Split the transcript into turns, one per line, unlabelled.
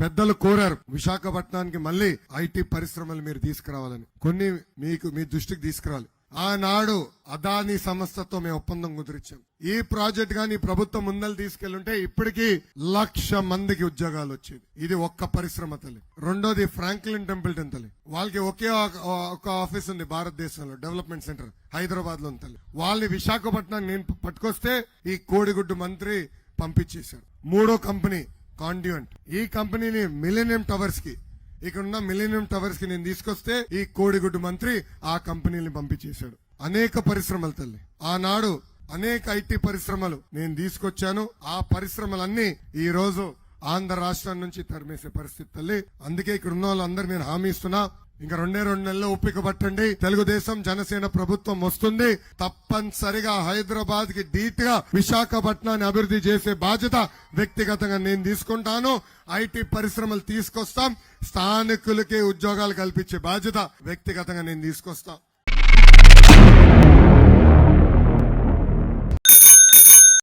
పెద్దలు కోరారు విశాఖపట్నానికి మళ్ళీ ఐటీ పరిశ్రమలు మీరు తీసుకురావాలని. కొన్ని మీకు మీ దృష్టికి తీసుకురావాలి. ఆనాడు అదాని సంస్థతో మేము ఒప్పందం కుదిరించాం ఈ ప్రాజెక్ట్ గాని ప్రభుత్వం ముందలు తీసుకెళ్ళుంటే ఇప్పటికీ లక్ష మందికి ఉద్యోగాలు వచ్చేది ఇది ఒక్క పరిశ్రమ తల్లి. రెండోది ఫ్రాంక్లిన్ టెంపుల్టన్ తల్లి. వాళ్ళకి ఒకే ఒక- ఒక ఆఫీస్ ఉంది భారతదేశంలో డెవలప్మెంట్ సెంటర్ హైదరాబాద్లో తల్లి. వాళ్ళని విశాఖపట్నం నేను పట్టుకొస్తే ఈ కోడిగుడ్డు మంత్రి పంపించేశారు. మూడో కంపెనీ కాండ్యూంట్ ఈ కంపెనీని మిలీనియం టవర్స్కి ఇక్కడ ఉన్న మిలీనియం టవర్స్కి నేను తీసుకొస్తే ఈ కోడిగుడ్డు మంత్రి ఆ కంపెనీని పంపించేశాడు. అనేక పరిశ్రమలు తల్లి. ఆనాడు అనేక ఐటీ పరిశ్రమలు నేను తీసుకొచ్చాను. ఆ పరిశ్రమలన్నీ ఈ రోజు ఆంధ్ర రాష్ట్రం నుంచి తరిమేసే పరిస్థితి తల్లి. అందుకే ఇక్కడ ఉన్న వాళ్ళందరూ నేను హామీ ఇస్తున్నా. ఇంకా రెండే రెండు నెలలు ఓపిక పట్టండి. తెలుగుదేశం జనసేన ప్రభుత్వం వస్తుంది. తప్పనిసరిగా హైదరాబాద్కి ధీట్గా విశాఖపట్నాన్ని అభివృద్ధి చేసే బాధ్యత వ్యక్తిగతంగా నేను తీసుకుంటాను. ఐటీ పరిశ్రమలు తీసుకొస్తాం. స్థానికులకి ఉద్యోగాలు కల్పించే బాధ్యత వ్యక్తిగతంగా నేను తీసుకొస్తాం.